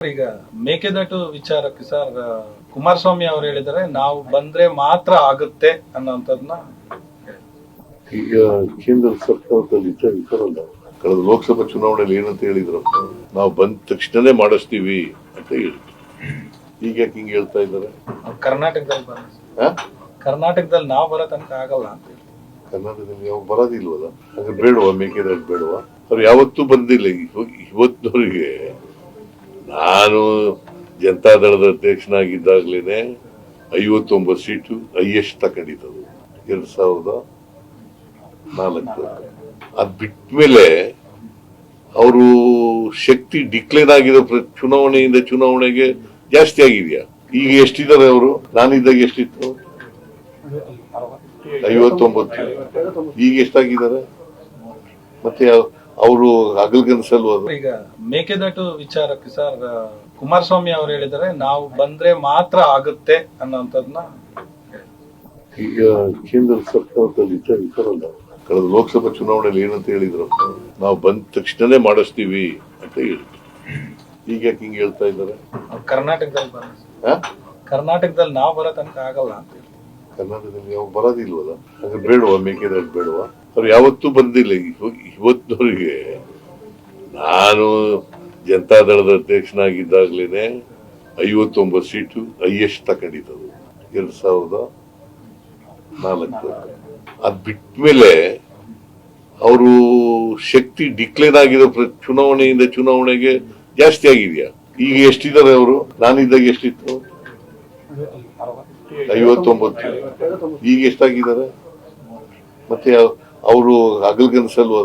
ಈಗ ಮೇಕೆದಾಟು ವಿಚಾರಕ್ಕೆ ಸರ್ ಕುಮಾರಸ್ವಾಮಿ ಅವರು ಹೇಳಿದರೆ ನಾವು ಬಂದ್ರೆ ಮಾತ್ರ ಆಗುತ್ತೆ ಅನ್ನೋಂಥದ್ನ ಈಗ ಕೇಂದ್ರ ಸರ್ಕಾರದ ವಿಚಾರ ಇದ್ದಾರಲ್ಲ ಕಳೆದ ಲೋಕಸಭಾ ಚುನಾವಣೆಯಲ್ಲಿ ಏನಂತ ಹೇಳಿದ್ರು? ನಾವು ಬಂದ ತಕ್ಷಣನೇ ಮಾಡಿಸ್ತೀವಿ ಅಂತ ಹೇಳಿದ್ರು. ಈಗ ಯಾಕೆ ಹಿಂಗೆ ಹೇಳ್ತಾ ಇದ್ದಾರೆ? ಕರ್ನಾಟಕದಲ್ಲಿ ಬರ? ಕರ್ನಾಟಕದಲ್ಲಿ ನಾವು ಬರೋ ತನಕ ಆಗಲ್ಲ ಅಂತ ಹೇಳಿ. ಕರ್ನಾಟಕದಲ್ಲಿ ಯಾವ ಬರೋದಿಲ್ವಲ್ಲ? ಹಾಗೆ ಬೇಡವಾ? ಮೇಕೆದಾಟು ಬೇಡವಾ? ಅವ್ರು ಯಾವತ್ತೂ ಬಂದಿಲ್ಲ. ಇವತ್ತಿನವರೆಗೆ ನಾನು ಜನತಾದಳದ ಅಧ್ಯಕ್ಷನಾಗಿದ್ದಾಗಲೇ ಐವತ್ತೊಂಬತ್ತು ಸೀಟು ಹೈಯೆಸ್ಟ್ ತಗೊಂಡಿದ್ದದು ಎರಡು ಸಾವಿರದ ನಾಲ್ಕು. ಅದು ಬಿಟ್ಟ ಮೇಲೆ ಅವರು ಶಕ್ತಿ ಡಿಕ್ಲೇರ್ ಆಗಿರೋ ಚುನಾವಣೆಯಿಂದ ಚುನಾವಣೆಗೆ ಜಾಸ್ತಿ ಆಗಿದೆಯಾ? ಈಗ ಎಷ್ಟಿದ್ದಾರೆ ಅವರು? ನಾನಿದ್ದಾಗ ಎಷ್ಟಿತ್ತು? ಐವತ್ತೊಂಬತ್ತು. ಈಗ ಎಷ್ಟಾಗಿದ್ದಾರೆ? ಮತ್ತೆ ಅವರು ಹಗಲ್ಗನ್ಸಲ್ವ ಹೋದ್ರು ಈಗ ಮೇಕೆದಾಟು ವಿಚಾರಕ್ಕೆ ಸರ್ ಕುಮಾರಸ್ವಾಮಿ ಅವರು ಹೇಳಿದರೆ ನಾವು ಬಂದ್ರೆ ಮಾತ್ರ ಆಗುತ್ತೆ ಅನ್ನೋಂಥದ್ನ ಈಗ ಕೇಂದ್ರ ಸರ್ಕಾರದಲ್ಲಿ ಇದ್ದ ಇದ್ದಾರಲ್ಲ ಕಳೆದ ಲೋಕಸಭಾ ಚುನಾವಣೆಯಲ್ಲಿ ಏನಂತ ಹೇಳಿದ್ರು ನಾವು ಬಂದ ತಕ್ಷಣನೇ ಮಾಡಿಸ್ತೀವಿ ಅಂತ ಹೇಳಿದ್ರು. ಈಗ ಯಾಕೆ ಹಿಂಗೆ ಹೇಳ್ತಾ ಇದ್ದಾರೆ? ಕರ್ನಾಟಕದಲ್ಲಿ ಬರ? ಕರ್ನಾಟಕದಲ್ಲಿ ನಾವು ಬರೋ ತನಕ ಆಗಲ್ಲ ಅಂತ ಹೇಳಿ. ಕರ್ನಾಟಕದಲ್ಲಿ ಯಾವ ಬರೋದಿಲ್ವಲ್ಲ? ಹಾಗೆ ಬೇಡವಾ ಮೇಕೆದಾಟು ಬೇಡವಾ? ಅವ್ರು ಯಾವತ್ತೂ ಬಂದಿಲ್ಲ. ಇವತ್ತಿನವರಿಗೆ ನಾನು ಜನತಾದಳದ ಅಧ್ಯಕ್ಷನಾಗಿದ್ದಾಗಲೇ ಐವತ್ತೊಂಬತ್ತು ಸೀಟು ಹೈಯೆಸ್ಟ್ ತಗೊಂಡಿದ್ದರು ಎರಡು ಸಾವಿರದ ನಾಲ್ಕು. ಅದ್ ಬಿಟ್ಮೇಲೆ ಅವರು ಶಕ್ತಿ ಡಿಕ್ಲೇರ್ ಆಗಿರೋ ಪ್ರ- ಚುನಾವಣೆಯಿಂದ ಚುನಾವಣೆಗೆ ಜಾಸ್ತಿ ಆಗಿದೆಯಾ? ಈಗ ಎಷ್ಟಿದ್ದಾರೆ ಅವರು? ನಾನಿದ್ದಾಗ ಎಷ್ಟಿತ್ತು? ಐವತ್ತೊಂಬತ್ತು. ಈಗ ಎಷ್ಟಾಗಿದ್ದಾರೆ? ಮತ್ತೆ ಅವರು ಹಗಲ್ಗನ್ಸಲ್ವ